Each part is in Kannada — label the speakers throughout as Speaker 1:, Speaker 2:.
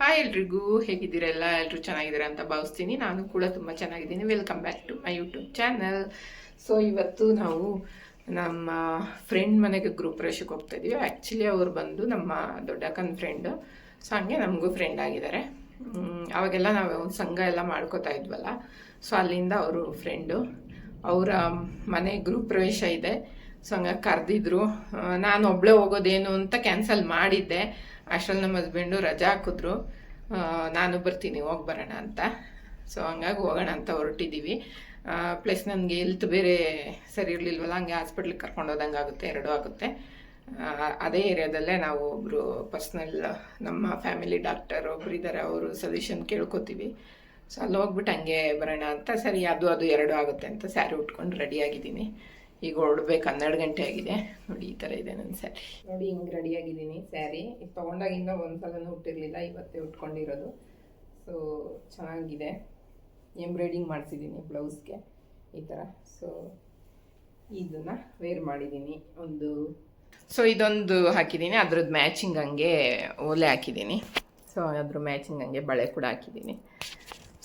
Speaker 1: ಹಾಯ್ ಎಲ್ರಿಗೂ ಹೇಗಿದ್ದೀರಲ್ಲ ಎಲ್ಲರೂ ಚೆನ್ನಾಗಿದ್ದೀರಾ ಅಂತ ಭಾವಿಸ್ತೀನಿ. ನಾನು ಕೂಡ ತುಂಬ ಚೆನ್ನಾಗಿದ್ದೀನಿ. Welcome back to my YouTube channel so ಇವತ್ತು ನಾವು ನಮ್ಮ ಫ್ರೆಂಡ್ ಮನೆಗೆ ಗ್ರೂಪ್ ಪ್ರವೇಶಕ್ಕೆ ಹೋಗ್ತಾ ಇದೀವಿ. ಆ್ಯಕ್ಚುಲಿ ಅವ್ರು ಬಂದು ನಮ್ಮ ದೊಡ್ಡಕ್ಕನ ಫ್ರೆಂಡು ಸೊ ಹಂಗೆ ನಮಗೂ ಫ್ರೆಂಡ್ ಆಗಿದ್ದಾರೆ. ಅವಾಗೆಲ್ಲ ನಾವು ಒಂದು ಸಂಘ ಎಲ್ಲ ಮಾಡ್ಕೋತಾ ಇದ್ವಲ್ಲ. ಸೊ ಅಲ್ಲಿಂದ ಅವರು ಫ್ರೆಂಡು ಅವರ ಮನೆ ಗ್ರೂಪ್ ಪ್ರವೇಶ ಇದೆ. ಸೊ ಹಂಗಾಗಿ ಕರೆದಿದ್ರು ನಾನು ಒಬ್ಳೆ ಹೋಗೋದೇನು ಅಂತ ಕ್ಯಾನ್ಸಲ್ ಮಾಡಿದ್ದೆ. ಅಷ್ಟ್ರಲ್ಲಿ ನಮ್ಮ ಹಸ್ಬೆಂಡು ರಜಾ ಹಾಕಿದ್ರು. ನಾನು ಬರ್ತೀನಿ, ಹೋಗಿ ಬರೋಣ ಅಂತ. ಸೊ ಹಂಗಾಗಿ ಹೋಗೋಣ ಅಂತ ಹೊರಟಿದ್ದೀವಿ ಪ್ಲಸ್ ನನಗೆ ಹೆಲ್ತ್ ಬೇರೆ ಸರಿ ಇರಲಿಲ್ವಲ್ಲ, ಹಂಗೆ ಹಾಸ್ಪಿಟ್ಲಿಗೆ ಕರ್ಕೊಂಡು ಹೋದಂಗೆ ಆಗುತ್ತೆ, ಎರಡೂ ಆಗುತ್ತೆ. ಅದೇ ಏರಿಯಾದಲ್ಲೇ ನಾವು ಒಬ್ಬರು ಪರ್ಸ್ನಲ್ ನಮ್ಮ ಫ್ಯಾಮಿಲಿ ಡಾಕ್ಟರ್ ಒಬ್ರು ಇದ್ದಾರೆ ಅವರು ಸಜೆಷನ್ ಕೇಳ್ಕೊತೀವಿ. ಸೊ ಅಲ್ಲಿ ಹೋಗ್ಬಿಟ್ಟು ಹಂಗೆ ಬರೋಣ ಅಂತ. ಸರಿ, ಅದು ಅದು, ಎರಡು ಆಗುತ್ತೆ ಅಂತ ಸ್ಯಾರಿ ಉಟ್ಕೊಂಡು ರೆಡಿ ಆಗಿದ್ದೀನಿ. ಈಗ ಹೊರಡ್ಬೇಕು ಹನ್ನೆರಡು ಗಂಟೆ ಆಗಿದೆ. ನೋಡಿ ಈ ಥರ ಇದೆ ನನ್ನ ಸ್ಯಾರಿ ನೋಡಿ ಹಿಂಗೆ ರೆಡಿ ಆಗಿದ್ದೀನಿ ಸ್ಯಾರಿ ಇದು ತೊಗೊಂಡಾಗಿಂದ ಒಂದು ಸಲನೂ ಹುಟ್ಟಿರಲಿಲ್ಲ ಇವತ್ತೇ ಉಟ್ಕೊಂಡಿರೋದು. ಸೊ ಚೆನ್ನಾಗಿದೆ. ಎಂಬ್ರಾಯ್ಡಿಂಗ್ ಮಾಡಿಸಿದ್ದೀನಿ ಬ್ಲೌಸ್ಗೆ ಈ ಥರ. ಸೊ ಇದನ್ನು ವೇರ್ ಮಾಡಿದ್ದೀನಿ. ಒಂದು ಸೊ ಇದೊಂದು ಹಾಕಿದ್ದೀನಿ. ಅದ್ರದ್ದು ಮ್ಯಾಚಿಂಗ್ ಹಂಗೆ ಓಲೆ ಹಾಕಿದ್ದೀನಿ. ಸೊ ಅದ್ರ ಮ್ಯಾಚಿಂಗ್ ಹಂಗೆ ಬಳೆ ಕೂಡ ಹಾಕಿದ್ದೀನಿ.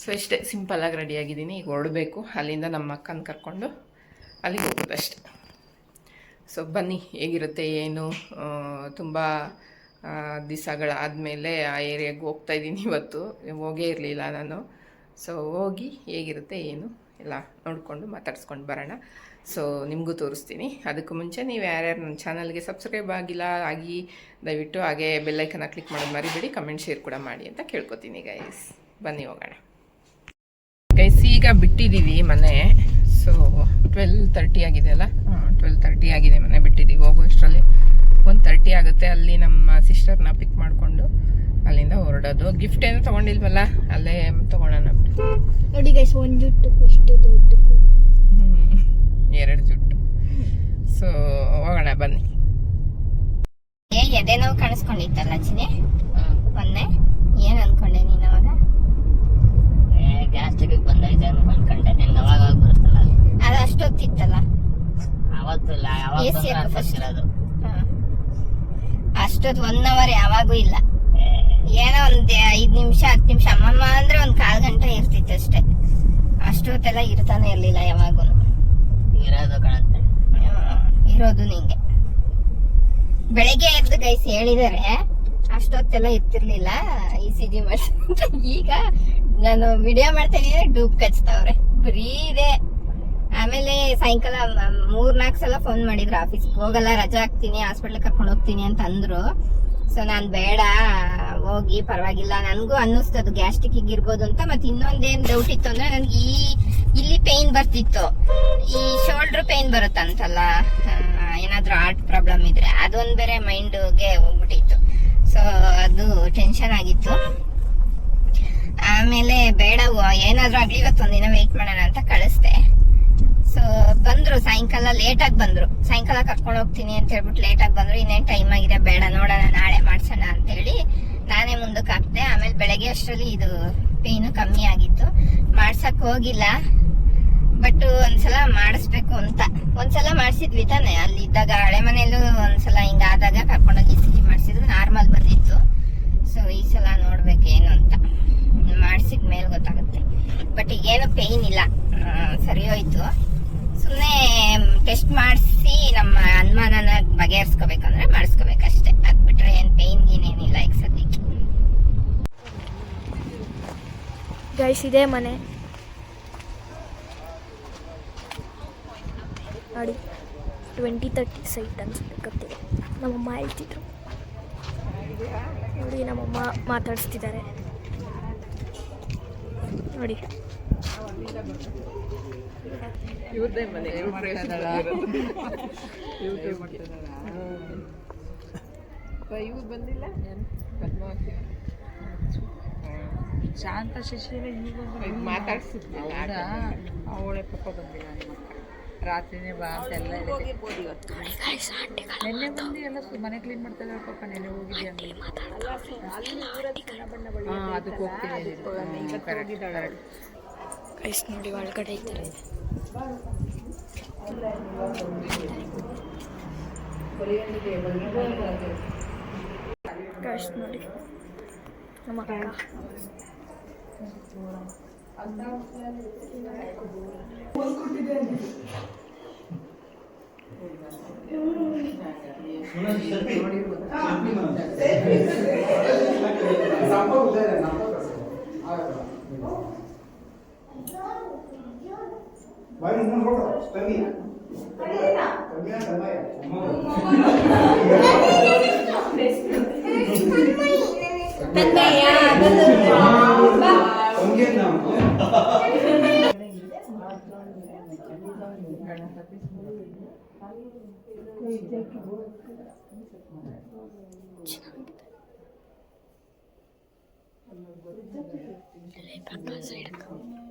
Speaker 1: ಸೊ ಇಷ್ಟೇ ಸಿಂಪಲ್ಲಾಗಿ ರೆಡಿಯಾಗಿದ್ದೀನಿ ಈಗ ಹೊರಡಬೇಕು. ಅಲ್ಲಿಂದ ನಮ್ಮ ಅಕ್ಕನ ಕರ್ಕೊಂಡು ಅಲ್ಲಿಗೆ ಹೋಗೋದಷ್ಟೆ ಸೊ ಬನ್ನಿ, ಹೇಗಿರುತ್ತೆ, ಏನು ತುಂಬ ದಿವಸಗಳಾದಮೇಲೆ ಆ ಏರಿಯಾಗೆ ಹೋಗ್ತಾ ಇದ್ದೀನಿ ಇವತ್ತು. ಹೋಗೇ ಇರಲಿಲ್ಲ ನಾನು. ಸೊ ಹೋಗಿ, ಹೇಗಿರುತ್ತೆ, ಏನು, ಎಲ್ಲ ನೋಡಿಕೊಂಡು ಮಾತಾಡ್ಸ್ಕೊಂಡು ಬರೋಣ. ಸೊ ನಿಮಗೂ ತೋರಿಸ್ತೀನಿ. ಅದಕ್ಕೂ ಮುಂಚೆ ನೀವು ಯಾರ್ಯಾರು ನನ್ನ ಚಾನಲ್ಗೆ ಸಬ್ಸ್ಕ್ರೈಬ್ ಆಗಿಲ್ಲ, ಆಗಿ, ದಯವಿಟ್ಟು ಹಾಗೆ ಬೆಲ್ಲೈಕನ್ನ ಕ್ಲಿಕ್ ಮಾಡೋದು ಮರಿಬೇಡಿ. ಕಮೆಂಟ್, ಶೇರ್ ಕೂಡ ಮಾಡಿ ಅಂತ ಕೇಳ್ಕೊತೀನಿ ಗೈಸ್ ಬನ್ನಿ, ಹೋಗೋಣ. ಗೈಸ್ ಈಗ ಬಿಟ್ಟಿದ್ದೀವಿ ಮನೆ. ಸೊ ಟ್ವೆಲ್ ತರ್ಟಿ ಆಗಿದೆ ಅಲ್ಲ? ಟ್ವೆಲ್ ತರ್ಟಿ ಆಗಿದೆ ಮನೆ ಬಿಟ್ಟಿದ್ದೀವಿ ಹೋಗೋ ಅಷ್ಟರಲ್ಲಿ ಒಂದು ತರ್ಟಿ ಆಗುತ್ತೆ ಅಲ್ಲಿ ನಮ್ಮ ಸಿಸ್ಟರ್ನ ಪಿಕ್ ಮಾಡಿಕೊಂಡು ಅಲ್ಲಿಂದ ಹೊರಡೋದು. ಗಿಫ್ಟ್ ಏನು ತೊಗೊಂಡಿಲ್ವಲ್ಲ? ಅಲ್ಲೇ ತೊಗೊಳೋಣ
Speaker 2: ನೋಡಿ ಗೈಸ್ ಒಂದು ಜುಟ್ಟು ಇಷ್ಟು
Speaker 1: ದೊಡ್ಡ. ಎರಡು ಜುಟ್ಟು. ಸೊ ಹೋಗೋಣ ಬನ್ನಿ.
Speaker 2: ಏ ಎದೆ ನೋವು ಕಾಣಿಸ್ಕೊಂಡಿತ್ತಲ್ಲ ಚಿನಿ ಮೊನ್ನೆ ಏನ್ ಅನ್ಕೊಂಡೆ ನೀನ್ ಅವಾಗ
Speaker 3: ಗ್ಯಾಸ್ಟ್ರಿಕ್ ಬಂದೈತೆ ಅನ್ಕೊಂಡೆ ನಿಂಗೆ ಅವಾಗ ಬರುತ್ತಲ್ಲ
Speaker 2: ಅದು ಅಷ್ಟೊತ್ತಿತ್ತಲ್ಲ
Speaker 3: ಅವತ್ತು ಇಲ್ಲ ಯಾವಾಗ
Speaker 2: AC
Speaker 3: ಬಂದ್ರೆ
Speaker 2: ಹಾಕು first.
Speaker 3: ಅನ್ಸಕ್ಕಿರೋದು.
Speaker 2: ಅಷ್ಟೊತ್ತು ಒನ್ ಅವರ್ ಯಾವಾಗೂ ಇಲ್ಲ ಏನೋ ಒಂದ್ ಐದ್ ನಿಮಿಷ ಹತ್ತು ನಿಮಿಷ ಅಮ್ಮಮ್ಮ ಅಂದ್ರೆ ಒಂದ್ ಕಾಲ್ ಗಂಟೆ ಇರ್ತಿತ್ತು ಅಷ್ಟೇ. ಅಷ್ಟೊತ್ತೆಲ್ಲ ಇರ್ತಾನೆ ಇರ್ಲಿಲ್ಲ ಯಾವಾಗೂ
Speaker 3: ಇರೋದು
Speaker 2: ಇರೋದು ನಿಂಗೆ. ಬೆಳಗ್ಗೆ ಎದ್ದು ಗೈಸ್ ಹೇಳಿದಾರೆ ಅಷ್ಟೊತ್ತೆಲ್ಲ ಇರ್ತಿರ್ಲಿಲ್ಲ ಇ ಸಿ ಜಿ ಈಗ ನಾನು ವಿಡಿಯೋ ಮಾಡ್ತೀನಿ ಡೂಬ್ ಕಚ್ತಾವ್ರೆ. ಬರೀ ಇದೆ. ಆಮೇಲೆ ಸಾಯಂಕಾಲ ಮೂರ್ ನಾಲ್ಕು ಸಲ ಫೋನ್ ಮಾಡಿದ್ರು ಆಫೀಸ್ಗೆ ಹೋಗಲ್ಲ ರಜಾ ಹಾಕ್ತೀನಿ ಹಾಸ್ಪಿಟ್ಲ್ ಕರ್ಕೊಂಡು ಹೋಗ್ತೀನಿ ಅಂತ ಅಂದ್ರು ಸೊ ನಾನ್ ಬೇಡ ಹೋಗಿ ಪರವಾಗಿಲ್ಲ. ನನ್ಗೂ ಅನ್ನಿಸ್ತದು ಗ್ಯಾಸ್ಟ್ರಿಕ್ ಇರ್ಬೋದು ಅಂತ. ಮತ್ತೆ ಇನ್ನೊಂದೇನ್ ಡೌಟ್ ಇತ್ತು ಅಂದ್ರೆ ನನ್ಗೆ ಈ, ಇಲ್ಲಿ ಪೇನ್ ಬರ್ತಿತ್ತು. ಈ ಶೋಲ್ಡರ್ ಪೇನ್ ಬರುತ್ತಂತಲ್ಲ ಏನಾದ್ರೂ ಹಾರ್ಟ್ ಪ್ರಾಬ್ಲಮ್ ಇದ್ರೆ ಅದೊಂದು ಬೇರೆ ಮೈಂಡ್ಗೆ ಹೋಗ್ಬಿಟ್ಟಿತ್ತು. ಸೊ ಅದು ಟೆನ್ಷನ್ ಆಗಿತ್ತು. ಆಮೇಲೆ ಬೇಡ ಏನಾದ್ರೂ ಆಗ್ಲಿ ಇವತ್ತು ಒಂದಿನ ವೇಟ್ ಮಾಡೋಣ ಅಂತ ಕಳಿಸ್ದೆ. ಸೊ ಬಂದ್ರು, ಸಾಯಂಕಾಲ ಲೇಟ್ ಆಗಿ ಬಂದ್ರು. ಸಾಯಂಕಾಲ ಕರ್ಕೊಂಡು ಹೋಗ್ತೀನಿ ಅಂತ ಹೇಳ್ಬಿಟ್ಟು ಲೇಟ್ ಆಗಿ ಬಂದ್ರು. ಇನ್ನೇನ್ ಟೈಮ್ ಆಗಿದೆ ಬೇಡ, ನೋಡೋಣ, ನಾಳೆ ಮಾಡ್ಸೋಣ ಅಂತ ಹೇಳಿ ನಾನೇ ಮುಂದಕ್ಕೆ ಹಾಕ್ದೆ ಆಮೇಲೆ ಬೆಳಗ್ಗೆ ಅಷ್ಟರಲ್ಲಿ ಇದು ಪೇನು ಕಮ್ಮಿ ಆಗಿತ್ತು. ಮಾಡ್ಸಕ್ ಹೋಗಿಲ್ಲ. ಬಟ್ ಒಂದ್ಸಲ ಮಾಡಿಸ್ಬೇಕು ಅಂತ. ಒಂದ್ಸಲ ಮಾಡಿಸಿದ್ವಿ ತಾನೆ ಅಲ್ಲಿ ಇದ್ದಾಗ ಹಳೆ ಮನೆಯಲ್ಲೂ ಒಂದ್ಸಲ ಹಿಂಗಾದಾಗ ಕರ್ಕೊಂಡೋಗಿ ಸಿ ಜಿ ಮಾಡಿಸಿದ್ರು, ನಾರ್ಮಲ್ ಬಂದಿತ್ತು. ಸೊ ಈ ಸಲ ನೋಡ್ಬೇಕು ಏನು ಅಂತ. ಮಾಡಿಸಿದ ಮೇಲೆ ಗೊತ್ತಾಗುತ್ತೆ. ಬಟ್ ಈಗೇನು ಪೇಯ್ನ್ ಇಲ್ಲ. ಸರಿ ಹೋಯ್ತು. ಸುಮ್ಮನೆ ಟೆಸ್ಟ್ ಮಾಡಿಸಿ ನಮ್ಮ ಅನುಮಾನನ ಬಗೆಹರಿಸ್ಕೋಬೇಕಂದ್ರೆ ಮಾಡಿಸ್ಕೋಬೇಕಷ್ಟೇ. ಅದ್ ಬಿಟ್ರೆ ಏನ್ ಪೇಯ್ನ್ ಗೀನ್ ಏನಿಲ್ಲ ಈಗ ಸದ್ಯಕ್ಕೆ.
Speaker 4: ಗೈಸ್ ಇದೆ ಮನೆ. ನೋಡಿ ಟ್ವೆಂಟಿ ತರ್ಟಿ ಸೈಟ್ ಅನ್ಸುತ್ತೆ ಕತ್ತಿದೆ ನಮ್ಮಮ್ಮ ಹೇಳ್ತಿದ್ರು. ನೋಡಿ ನಮ್ಮಮ್ಮ ಮಾತಾಡಿಸ್ತಿದ್ದಾರೆ. ನೋಡಿ.
Speaker 1: ಇವ್ರದ್ದೇ ಮನೆ. ಇವ್ರು ಬಂದಿಲ್ಲ?
Speaker 5: ಶಾಂತ ಶಶಿಯಲ್ಲ ಈಗ
Speaker 1: ಮಾತಾಡ್ಸಿದ್ಲಿಲ್ಲ
Speaker 5: ಅವಳೆ ಪಪ್ಪ ಬಂದಿಲ್ಲ ರಾತ್ರಿನೇ ಬಾ ಅಂತ ನೆನ್ನೆ ಬಂದು ಎಲ್ಲ ಮನೆ ಕ್ಲೀನ್ ಮಾಡ್ತಾ ಇದ್ದಾರೆ ಪಾಪ ನೆನ್ನೆ ಹೋಗಿದ್ದೆ ಅಂದ್ರೆ ಹಾಂ ಅದಕ್ಕೆ ಹೋಗ್ತೀನಿ ಅಂದಿದ್ದು. ಹ್ಮ್, correct, correct.
Speaker 4: ಗೈಸ್ ನೋಡಿ ಒಳಗಡೆ ಇದ್ದಾರೆ ಗೈಸ್ ನೋಡಿ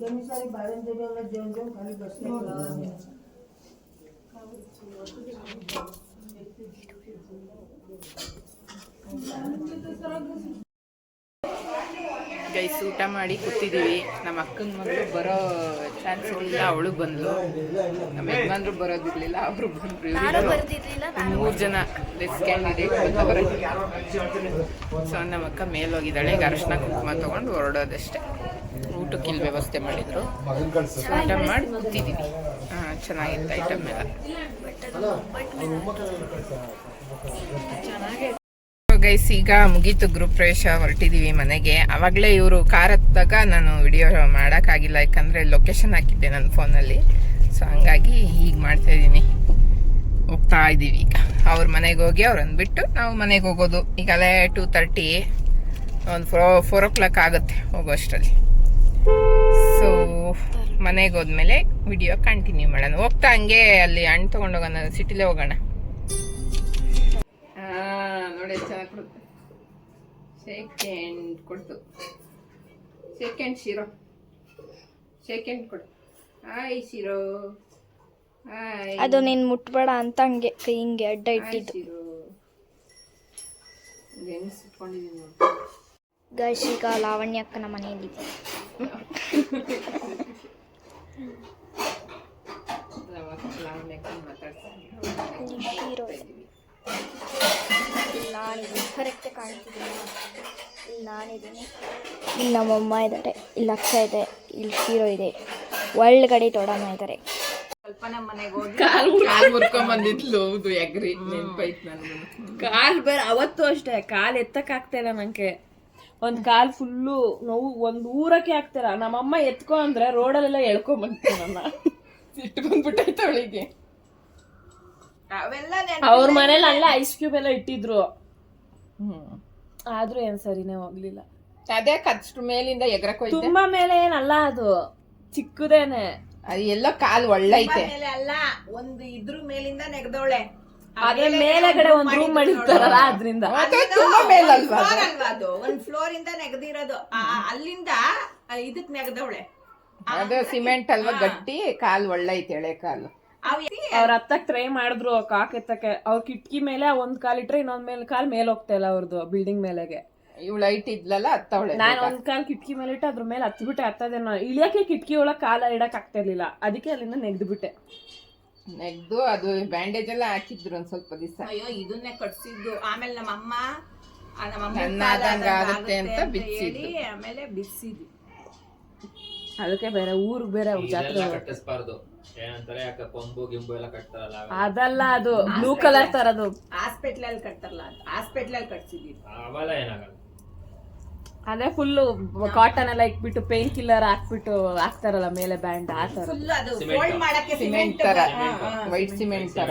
Speaker 4: Temizleri bazen dönüyorlar, dön dön kanı gösteriyorlar. Thank you.
Speaker 1: Guys ಊಟ ಮಾಡಿ ಕೂತಿದ್ದೀವಿ ನಮ್ಮ ಅಕ್ಕನ ಮಗಳು ಬರೋ ಚಾನ್ಸ್ ಇಲ್ಲ ಅವಳು ಬಂದ್ಲು. ನಮ್ಮ ಯಜಮಾನ್ರು ಬರೋದಿರ್ಲಿಲ್ಲ ಅವರು ಬಂದ್ರು. ಮೂರು ಜನ ಬೆಸ್ಟ್ ಕ್ಯಾಂಡಿಡೇಟ್ ಸೊ ನಮ್ಮ ಅಕ್ಕ ಮೇಲೆ ಹೋಗಿದ್ದಾಳೆ ಈಗ ಅರಶಿನ ಕುಂಕುಮ ತಗೊಂಡು ಹೊರಡೋದಷ್ಟೇ. ಊಟಕ್ಕೆ ಇಲ್ಲಿ ವ್ಯವಸ್ಥೆ ಮಾಡಿದ್ರು. ಊಟ ಮಾಡಿ ಕೂತಿದ್ದೀವಿ ಹಾಂ ಚೆನ್ನಾಗಿತ್ತು ಐಟಮ್ ಎಲ್ಲ. ಗೈಸ್, ಈಗ ಮುಗೀತು ಗ್ರೂಪ್ ಪ್ರವೇಶ, ಹೊರಟಿದೀವಿ ಮನೆಗೆ. ಅವಾಗಲೇ ಇವರು ಕಾರ್ ಹತ್ತಾಗ ನಾನು ವಿಡಿಯೋ ಮಾಡೋಕ್ಕಾಗಿಲ್ಲ, ಯಾಕಂದರೆ ಲೊಕೇಶನ್ ಹಾಕಿದ್ದೆ ನನ್ನ ಫೋನಲ್ಲಿ ಸೊ ಹಂಗಾಗಿ ಮಾಡ್ತಾ ಇದ್ದೀನಿ. ಹೋಗ್ತಾ ಇದ್ದೀವಿ ಈಗ. ಅವ್ರ ಮನೆಗೆ ಹೋಗಿ ಅವ್ರನ್ನ ಬಿಟ್ಟು ನಾವು ಮನೆಗೆ ಹೋಗೋದು. ಈಗಲೇ ಟೂ ತರ್ಟಿ ಒಂದು ಫೋ ಫೋರ್ ಓ ಕ್ಲಾಕ್ ಆಗುತ್ತೆ ಹೋಗೋ ಅಷ್ಟರಲ್ಲಿ ಸೊ ಮನೆಗೆ ಹೋದ್ಮೇಲೆ ವಿಡಿಯೋ ಕಂಟಿನ್ಯೂ ಮಾಡೋಣ. ಹೋಗ್ತಾ ಹಂಗೆ ಅಲ್ಲಿ ಹಣ್ಣು ತೊಗೊಂಡೋಗೋಣ ಸಿಟಿಲೇ ಹೋಗೋಣ. ನೋಡಿ ಚೆನ್ನಾಗಿ ಕೊಡುತ್ತೆ ಸೆಕೆಂಡ್ ಕೊಡ್ತು ಸೆಕೆಂಡ್ ಶಿರೋ. ಸೆಕೆಂಡ್ ಕೊಡು ಆಯ್ ಶಿರೋ. ಹಾಯ್
Speaker 4: ಅದು ನೀನು ಮುಟ್ಬೇಡ ಅಂತ ಹಂಗೆ ಕೈ ಹಿಂಗೆ ಅಡ್ಡ ಇಟ್ಟಿದ್ದು.
Speaker 1: ಶಿರೋ. ಲಾವಣ್ಯ ಇಟ್ಕೊಂಡಿದ್ದೀನಿ ನೋಡಿ.
Speaker 4: ಗೈಸ್ ಈಗ ಲಾವಣ್ಯ ಅಕ್ಕನ ಮನೆಯಲ್ಲಿ.
Speaker 1: ಮಾತಾಡ್ತೀನಿ
Speaker 4: ಹೀರೋ ಇಲ್ಲಿ ನಾನಿದ್ದೀನಿ ಕರೆಕ್ಟ್ ಕಾಣ್ತಿದ್ದೀನಿ ಇಲ್ಲಿ ನಾನಿದ್ದೀನಿ. ಇಲ್ಲಿ ನಮ್ಮಮ್ಮ ಇದ್ದಾರೆ ಇಲ್ಲಿ ಅಕ್ಕ ಇದೆ. ಇಲ್ಲಿ ಹೀರೋ ಇದೆ. ಒಳಗಡೆ ದೊಡ್ಡಮ್ಮ ಇದ್ದಾರೆ
Speaker 1: ಕಾಲ್ ಮುರ್ಕೊಂಡ್ ಬಂದಿದ್ಲು. ಹೌದು ಎಗ್ರಿ. ನೆನ್ಪೈತ್ ನನಗೂ.
Speaker 6: ಕಾಲ್ ಬೇರೆ ಅವತ್ತು ಅಷ್ಟೇ. ಕಾಲ್ ಎತ್ತಕ್ ಇಲ್ಲ ನಂಗೆ. ಒಂದ್ ಕಾಲ್ ಫುಲ್ಲು ನೋವು ಒಂದ್ ಊರಕ್ಕೆ ಆಗ್ತಾರ ನಮ್ಮಮ್ಮ ಎತ್ಕೊ ಅಂದ್ರೆ ರೋಡಲ್ಲೆಲ್ಲ ಎಳ್ಕೊಂಡ್ ಬಂತು ನನ್ನ.
Speaker 1: ಸಿಟ್ಟು ಬಂದ್ಬಿಟ್ಟೈತೆ ಅವಳಿಗೆ
Speaker 6: ಅವ್ರ ಮನೇಲಿ ಅಲ್ಲ ಐಸ್ ಕ್ಯೂಬ್ ಎಲ್ಲ ಇಟ್ಟಿದ್ರು. ಆದ್ರೂ ಏನ್ ಸರಿನೇ ಹೋಗ್ಲಿಲ್ಲ.
Speaker 1: ಅದೇ ಕಚ್ಟ ಮೇಲಿಂದ ಎಗ್ರಕ್ ಹೋಯ್ತೆ.
Speaker 6: ತುಂಬಾ ಮೇಲೆ ಏನಲ್ಲ ಅದು. ಚಿಕ್ಕದೇನೆ.
Speaker 1: ಅದು ಎಲ್ಲೋ ಕಾಲ್ ಒಳ್ಳೈತೆ
Speaker 5: ಅಲ್ಲ ಒಂದು ಇದ್ರ ಮೇಲಿಂದ ನೆಗ್ದವಳೆ
Speaker 6: ಅದೇ ಮೇಲೆಗಡೆ ಒಂದ್ ರೂಮ್ ಮಾಡಿರ್ತಾರಲ್ಲ ಅದ್ರಿಂದ.
Speaker 1: ಅದು ತುಂಬಾ ಮೇಲಲ್ವಾ ಅದು?
Speaker 5: ಅಲ್ವಾ ಅದು? ಒಂದ್ ಫ್ಲೋರ್ ಇಂದ ನೆಗದಿರೋದು ಅಲ್ಲಿಂದ ಆ ಇದಕ್ ನೆಗ್ದವಳೆ
Speaker 1: ಅದು ಸಿಮೆಂಟ್ ಅಲ್ವಾ ಗಟ್ಟಿ ಕಾಲ್ ಒಳ್ಳೈತೆ ಎಳೆ ಕಾಲು.
Speaker 6: ಅವ್ರ ಹತ್ತಕ್ ಟ್ರೈ ಮಾಡಿದ್ರು ಕಾಕ್ ಎತ್ತಕ್ಕೆ. ಅವ್ರ ಕಿಟಕಿ ಮೇಲೆ ಒಂದ್ ಕಾಲ್ ಇಟ್ರೆ ಇನ್ನೊಂದ್ ಮೇಲೆ ಕಾಲ್ ಮೇಲೆ ಹೋಗ್ತಾ ಇಲ್ಲ ಅವ್ರದ್ದು ಬಿಲ್ಡಿಂಗ್ ಮೇಲೆಗೆ.
Speaker 1: ಇವಳು ಐಟ್ ಇದ್ಲಲ್ಲ ಹತ್ತವಳೆ
Speaker 6: ನಾನ್ ಒಂದ್ ಕಾಲ್ ಕಿಟಕಿ ಮೇಲೆ ಇಟ್ಟು ಅದ್ರ ಮೇಲೆ ಹತ್ಬಿಟ್ಟೆ ಹತ್ತದೇನೋ ಇಳಿಯಕ್ಕೆ ಕಿಟಕಿ ಒಳಗ್ ಕಾಲ ಇಡಕ್ ಆಗ್ತಾ ಇರ್ಲಿಲ್ಲ. ಅದಕ್ಕೆ ಅಲ್ಲಿಂದ ನೆಗ್ದ್ಬಿಟ್ಟೆ.
Speaker 1: ನೆಗ್ದು ಅದು ಬ್ಯಾಂಡೇಜ್ ಎಲ್ಲ ಹಾಕಿದ್ರು ಒಂದ್ ಸ್ವಲ್ಪ ದಿವಸ.
Speaker 5: ಅಯ್ಯೋ ಇದನ್ನೇ ಕಟ್ಸಿದ್ದು. ಆಮೇಲೆ ನಮ್ಮಮ್ಮ ಆ ನಮ್ಮಮ್ಮ
Speaker 1: ನನ್ನ
Speaker 5: ಕಾಲ
Speaker 1: ಆದಂಗ
Speaker 5: ಆದಂಗ
Speaker 1: ಅಂತ ಬಿಚ್ಚಿದ್ದು.
Speaker 5: ಹೇಳಿ ಆಮೇಲೆ
Speaker 6: ಅದಕ್ಕೆ ಬೇರೆ ಊರ್ಗ್ ಬೇರೆ ಜಾತ್ರೆ
Speaker 7: ಕಟ್ಟಿಸ್ಬಾರ್ದು. ಏನಂತಾರೆ ಯಾಕೆ ಕೊಂಬು ಗಿಂಬು ಎಲ್ಲ ಕಟ್ತಾರಲ್ಲ
Speaker 6: ಅದಲ್ಲ ಅದು ಬ್ಲೂ ಕಲರ್ ತರದು
Speaker 5: ಹಾಸ್ಪಿಟ್ಲ್ ಅಲ್ಲಿ ಕಟ್ತಾರಲ್ಲ ಹಾಸ್ಪಿಟ್ಲ್ ಅಲ್ಲಿ ಕಟ್ಸಿದ್ವಿ
Speaker 7: ಅವೆಲ್ಲ ಏನಾಗಲ್ಲ.
Speaker 6: ಅದೇ ಫುಲ್ ಕಾಟನ್ ಎಲ್ಲ ಇಟ್ಬಿಟ್ಟು ಪೇನ್ ಕಿಲ್ಲರ್ ಹಾಕ್ಬಿಟ್ಟು ಹಾಕ್ತಾರಲ್ಲ ಮೇಲೆ ಬ್ಯಾಂಡ್ ಆ ತರ
Speaker 5: ಫುಲ್ ಅದು
Speaker 7: Cement.
Speaker 5: ಫೋಲ್ಡ್ ಮಾಡಕ್ಕೆ
Speaker 1: ಸಿಮೆಂಟ್ ತರ. ವೈಟ್ ಸಿಮೆಂಟ್ ತರ.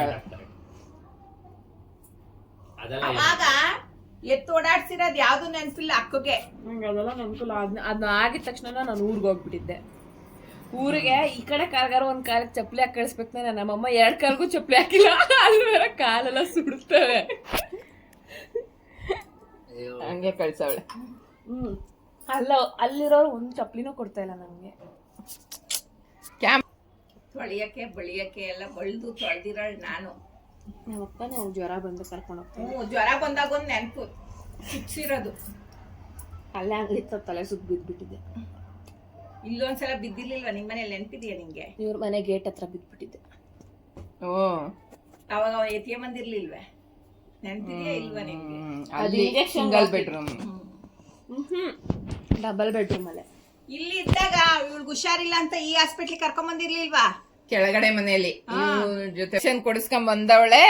Speaker 7: ಅದೆಲ್ಲ
Speaker 5: ಅವಾಗ ಎತ್ತು ಓಡಾಡ್ಸಿರೋದ್ ಯಾವ್ದು ನೆನ್ಪಿಲ್ಲ ಅಕ್ಕಗೆ.
Speaker 6: ನಂಗೆ ಅದೆಲ್ಲ ಅನುಕೂಲ ಅದ್ನ ಅದನ್ನ ಆಗಿದ ತಕ್ಷಣ ನಾನು ಊರ್ಗ್ ಹೋಗ್ಬಿಟ್ಟಿದ್ದೆ. ಊರಿಗೆ ಈ ಕಡೆ ಕಾಲ್ಗಾರ ಒಂದ್ ಕಾಲಕ್ಕೆ ಚಪ್ಪಲಿ ಹಾಕಿ ಕಳಿಸ್ಬೇಕು ನಾನು. ನಮ್ಮಮ್ಮ ಎರಡ್ ಕಾಲ್ಗೂ ಚಪ್ಪಲಿ ಹಾಕಿಲ್ಲ. ಅಲ್ಲಿ ಬೇರೆ ಕಾಲೆಲ್ಲ ಸುಡುತ್ತವೆ
Speaker 1: ಹಂಗೆ ಕಳ್ಸವಳೆ.
Speaker 6: ಹ್ಮ್. ಅಲ್ಲ ಅಲ್ಲಿರೋರು ಒಂದ್ ಚಪ್ಪಲಿನೂ ಕೊಡ್ತಾ ಇಲ್ಲ ನಮ್ಗೆ.
Speaker 1: ಕ್ಯಾಮ್
Speaker 5: ತೊಳಿಯಕ್ಕೆ ಬಳಿಯಕ್ಕೆ ಎಲ್ಲ ಬಳ್ದು ತೊಳೆದಿರೋಳು ನಾನು.
Speaker 6: ನಮ್ಮಪ್ಪ ನಾವು ಜ್ವರ ಬಂದು ಕರ್ಕೊಂಡು ಹೋಗ್ತೀವಿ
Speaker 5: ಹ್ಞೂ ಜ್ವರ ಬಂದಾಗ ಒಂದು ನೆನಪು. ಸಿಕ್ಸಿರೋದು
Speaker 6: ಅಲ್ಲೇ ಅಂಗಡಿ ತಲೆ ಸುತ್ತ ಬಿದ್ಬಿಟ್ಟಿದ್ದೆ
Speaker 5: ಇಲ್ಲೊಂದ್ಸಲ ಬಿದ್ದಿರ್ಲಿಲ್ವ? ನಿಮ್ಮ ಮನೇಲಿ ನೆನಪಿದೆಯಾ ನಿಂಗೆ?
Speaker 6: ಇವ್ರ ಮನೆ ಗೇಟ್ ಹತ್ರ ಬಿದ್ಬಿಟ್ಟಿದ್ದೆ.
Speaker 1: ಓ.
Speaker 5: ಅವಾಗ ಅವ ಎತ್ತಿಗೆ ಬಂದಿರ್ಲಿಲ್ವೇ? ನೆನಪಿದೆಯಾ ಇಲ್ವಾ
Speaker 1: ನಿಮ್ಗೆ ಅಲ್ಲಿ single bedroom
Speaker 6: hmm double bedroom ಅಲ್ಲೇ.
Speaker 5: ಇಲ್ಲಿ ಇದ್ದಾಗ ಇವಳಿಗೆ ಹುಷಾರಿಲ್ಲ ಅಂತ ಈ ಹಾಸ್ಪಿಟ್ಲ್ ಕರ್ಕೊಂಡ್ ಬಂದಿರ್ಲಿಲ್ವಾ?
Speaker 1: ಕೆಳಗಡೆ ಮನೆಯಲ್ಲಿ. ಜೊತೆ ಕೊಡಿಸ್ಕೊಂಡ್ ಬಂದವಳೆ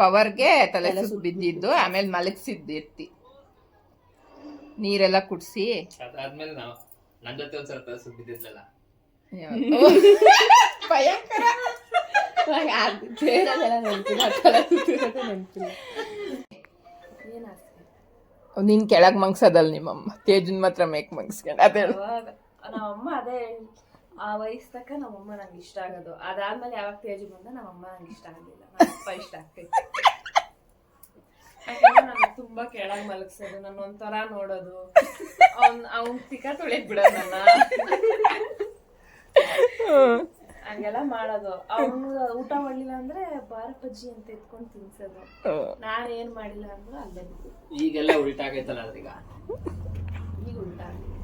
Speaker 1: ಪವರ್ಗೆ ತಲೆ ಸುತ್ತ ಬಿದ್ದಿದ್ದು ಆಮೇಲೆ ಮಲಗಿಸಿದ್ದು ಎತ್ತಿ. ನೀರೆಲ್ಲ ಕುಡಿಸಿ.
Speaker 7: ಅದಾದ್ಮೇಲೆ ನಾವು ನನ್ ಜೊತೆ ಒಂದ್ಸಲ ತಲೆ ಸುತ್ತಿದ್ದಿದ್ಲಲ್ಲ
Speaker 1: ಭಯಂಕರ. ನೀನ್ ಕೆಳಗ್ ಮಂಗ್ಸದಲ್ ನಿಮ್ಮಮ್ಮ ತೇಜನ್ ಮಾತ್ರ ಮೇಕ್ ಮಂಗ್ಸ್ಕೊಂಡ್ ಅದೇ
Speaker 6: ನಮ್ಮಮ್ಮ ಅದೇ ಆ ವಯಸ್ಸು ತಕ್ಕ ನಮ್ಮಮ್ಮ ನಂಗೆ ಇಷ್ಟ ಆಗೋದು. ಅದಾದ್ಮೇಲೆ ಯಾವಾಗ ತೇಜು ಬಂದ ನಮ್ಮಮ್ಮ ನಂಗೆ ಇಷ್ಟ ಆಗಲಿಲ್ಲ ನಮ್ಮಪ್ಪ ಇಷ್ಟ ಆಗ್ತೈತೆ ನನ್ನ ತುಂಬಾ ಕೆಳಗ್ ಮಲಗ್ಸೋದು ನನ್ನ ಒಂಥರ ನೋಡೋದು. ಅವ್ನ್ ಅವ್ನ್ ತಿಕ್ಕ ತೊಳೆಕ್ ಬಿಡೋದು ನನ್ನ. ಹಂಗೆಲ್ಲ ಮಾಡೋದು. ಅವ್ನು ಊಟ ಮಾಡ್ಲಿಲ್ಲ ಅಂದ್ರೆ ಬಾರಪ್ಪಜ್ಜಿ ಅಂತ ಎತ್ಕೊಂಡ್ ತಿನ್ಸೋದು. ನಾನ್ ಏನ್ ಮಾಡಿಲ್ಲ ಅಂದ್ರೆ ಅಲ್ಲೇ
Speaker 7: ಈಗೆಲ್ಲ ಉಲ್ಟಾ ಆಗೈತಲ್ಲ ಅದ್ರೀಗ
Speaker 6: ಈಗ ಉಲ್ಟಾ ಆಗಿದೆ.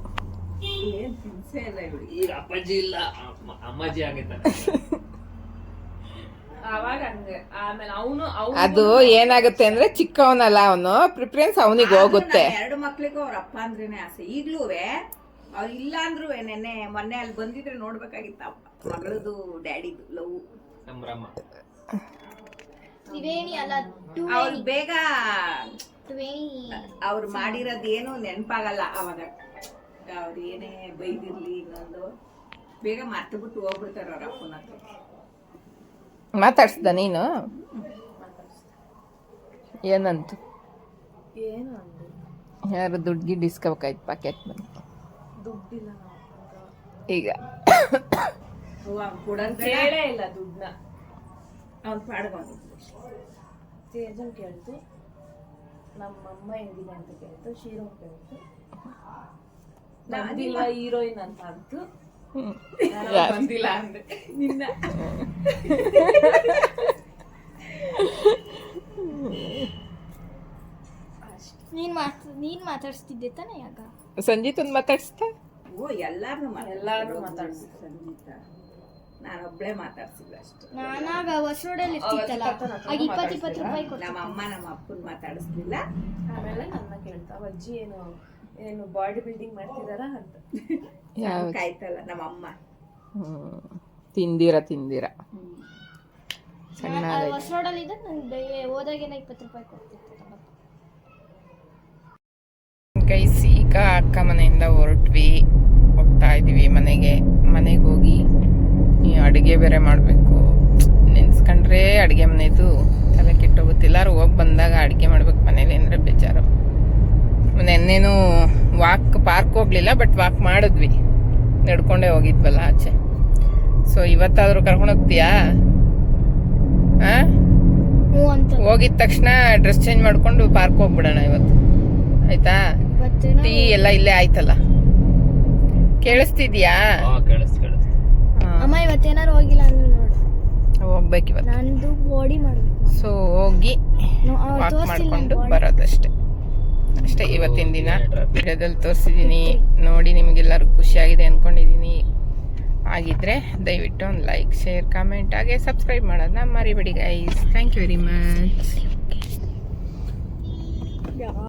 Speaker 5: ಏನ್ ತಿನ್ಸೇ ಇಲ್ಲ
Speaker 7: ಈಗ ಅಪ್ಪಾಜಿ ಇಲ್ಲ ಅಮ್ಮ- ಅಮ್ಮಾಜಿ ಆಗೈತಲ್ಲ
Speaker 6: ಅವಾಗ ಹಂಗೆ ಆಮೇಲೆ ಅವನು ಅವ್ನು
Speaker 1: ಅದು ಏನಾಗುತ್ತೆ ಅಂದ್ರೆ ಚಿಕ್ಕವನಲ್ಲ ಅವನು ಪ್ರಿಫರೆನ್ಸ್ ಅವನಿಗೆ ಹೋಗುತ್ತೆ.
Speaker 5: ಎರಡು ಮಕ್ಳಿಗೂ ಅವ್ರ ಅಪ್ಪ ಅಂದ್ರೇನೆ ಆಸೆ. ಈಗ್ಲೂ ಅವ್ರು ಇಲ್ಲ ಅಂದ್ರು ನೆನ್ನೆ ಮೊನ್ನೆ ಅಲ್ಲಿ ಬಂದಿದ್ರೆ ನೋಡ್ಬೇಕಾಗಿತ್ತ ಮಗಳದು ಡ್ಯಾಡಿದು ಲವ್.
Speaker 7: ಸಂಭ್ರಮ.
Speaker 4: ತ್ರಿವೇಣಿ ಅಲ್ಲ
Speaker 5: ಅವ್ರು ಬೇಗ
Speaker 4: ತ್ರಿವೇಣಿ
Speaker 5: ಅವ್ರು ಮಾಡಿರೋದು ಏನು ನೆನಪಾಗಲ್ಲ ಅವಾಗ. ಅವ್ರು ಏನೇ ಬೈದಿರ್ಲಿ ಇನ್ನೊಂದು. ಬೇಗ ಮರ್ತು ಬಿಟ್ಟು ಹೋಗ್ಬಿಡ್ತಾರ ಅವ್ರ ಅಪ್ಪನ ಹತ್ರ
Speaker 1: ಮಾತಾಡ್ಸ್ದ ನೀನು? ಏನಂತು? ಯಾರು ದುಡ್ಡು ಡಿಸ್ಕೋಬೇಕಾಯ್ತು ಪಾಕೆಟ್ ಬಂದು ಈಗ.
Speaker 6: ತೇಜನ್ ಕೇಳ್ತು ನಮ್ಮಮ್ಮ ಹೆಂಗಿದೆ ಅಂತ ಕೇಳ್ತು ಶೀರೋ ಕೇಳ್ತು ಹೀರೋಯಿನ್ ಅಂತ ಅಂತು. ಬಂದಿಲ್ಲ ಅಂದ್ರೆ. ನಿನ್ನ.
Speaker 4: ನೀನ್ ಮಾತ್ ನೀನ್ ಮಾತಾಡ್ಸ್ತಿದ್ದೆ ತಾನೇ ಆಗ?
Speaker 1: ಸಂಜೀತನ್ ಮಾತಾಡ್ಸ್ತಾ?
Speaker 5: ಓ ಎಲ್ಲಾರ್ನು
Speaker 6: ಎಲ್ಲಾರ್ನೂ ಮಾತಾಡ್ಸಿದ್ರು.
Speaker 5: ಸಂಗೀತ ನಾನೊಬ್ಳೆ ಮಾತಾಡ್ಸಿಲ್ಲ ಅಷ್ಟೇ.
Speaker 4: ನಾನಾಗ ಹೊಸ ರೋಡಲ್ಲಿ ಇರ್ತಿತ್ತಲ್ಲ? ಆಗ ಇಪ್ಪತ್ತು ಇಪ್ಪತ್ತು ರೂಪಾಯಿ ಕೊಟ್ಟು
Speaker 5: ನಮ್ಮ ಅಮ್ಮ ನಮ್ಮ ಅಪ್ಪನ ಮಾತಾಡಿಸ್ಲಿಲ್ಲ.
Speaker 6: ಆಮೇಲೆ ನನ್ನ ಕೇಳ್ತಾ ಅಜ್ಜಿ ಏನು ಏನು ಬಾಡಿ ಬಿಲ್ಡಿಂಗ್ ಮಾಡ್ತಿದಾರ ಅಂತ.
Speaker 5: ಕಾಯ್ತಲ್ಲ ನಮ್ಮ ಅಮ್ಮ
Speaker 1: ತಿಂದಿರ ತಿಂದಿರ. ಸಣ್ಣ
Speaker 4: ಹೊಸ ರೋಡಲ್ಲಿ ಹೋದಾಗೆಲ್ಲ ಇಪ್ಪತ್ತು ರೂಪಾಯಿ ಕೊಡ್ತಿತ್ತು
Speaker 1: ಗೈಸ್ ಈಗ ಅಕ್ಕ ಮನೆಯಿಂದ ಹೊರಟ್ವಿ. ಹೋಗ್ತಾ ಇದೀವಿ ಮನೆಗೆ. ಮನೆಗೆ ಹೋಗಿ ಅಡುಗೆ ಬೇರೆ ಮಾಡಬೇಕು. ನೆನ್ಸ್ಕೊಂಡ್ರೆ ಅಡುಗೆ ಮನೆದು ತಲೆ ಕೆಟ್ಟೋಗುತ್ತೆ ಎಲ್ಲರೂ ಹೋಗಿ ಬಂದಾಗ ಅಡುಗೆ ಮಾಡ್ಬೇಕು ಮನೇಲಿ ಅಂದರೆ ಬೇಜಾರು. ನೆನ್ನೆನೂ ವಾಕ್ ಪಾರ್ಕ್ ಹೋಗ್ಲಿಲ್ಲ ಬಟ್ ವಾಕ್ ಮಾಡಿದ್ವಿ. ನಡ್ಕೊಂಡೇ ಹೋಗಿದ್ವಲ್ಲ ಆಚೆ. ಸೊ ಇವತ್ತಾದರೂ ಕರ್ಕೊಂಡು ಹೋಗ್ತೀಯಾ? ಹಾಂ
Speaker 4: ಹ್ಞೂ ಅಂತ.
Speaker 1: ಹೋಗಿದ ತಕ್ಷಣ ಡ್ರೆಸ್ ಚೇಂಜ್ ಮಾಡ್ಕೊಂಡು ಪಾರ್ಕ್ ಹೋಗ್ಬಿಡೋಣ ಇವತ್ತು. ಆಯ್ತಾ? ಟೀ ಎಲ್ಲ ಇಲ್ಲೇ ಆಯ್ತಲ್ಲ? ಕೇಳಿಸ್ತಿದ್ಯಾ?
Speaker 7: ಹಾ ಕೇಳಿಸ್ತು ಕೇಳಿಸ್ತು.
Speaker 1: ಹಾ,
Speaker 4: ಅಮ್ಮ ಇವತ್ತೇನಾರು ಹೋಗಿಲ್ಲ ಅಂದ್ರೆ ನೋಡು.
Speaker 1: ಹೋಗ್ಬೇಕು ಇವತ್ತು
Speaker 4: ನಂದು ಬಾಡಿ ಮಾಡ್ಬೇಕು
Speaker 1: ಸೊ ಹೋಗಿ ವಾಕ್ ಮಾಡ್ಕೊಂಡು. ಬರೋದಷ್ಟೇ. ಅಷ್ಟೇ ಇವತ್ತಿನ ದಿನ. ವಿಡಿಯೋದಲ್ಲಿ ತೋರಿಸಿದ್ದೀನಿ. ನೋಡಿ ನಿಮಗೆಲ್ಲರೂ ಖುಷಿಯಾಗಿದೆ ಅಂದ್ಕೊಂಡಿದ್ದೀನಿ ಆಗಿದ್ರೆ ದಯವಿಟ್ಟು ಒಂದು ಲೈಕ್ ಶೇರ್ ಕಾಮೆಂಟ್ ಹಾಗೆ ಸಬ್ಸ್ಕ್ರೈಬ್ ಮಾಡೋದನ್ನ ಮರಿಬೇಡಿ guys thank you very much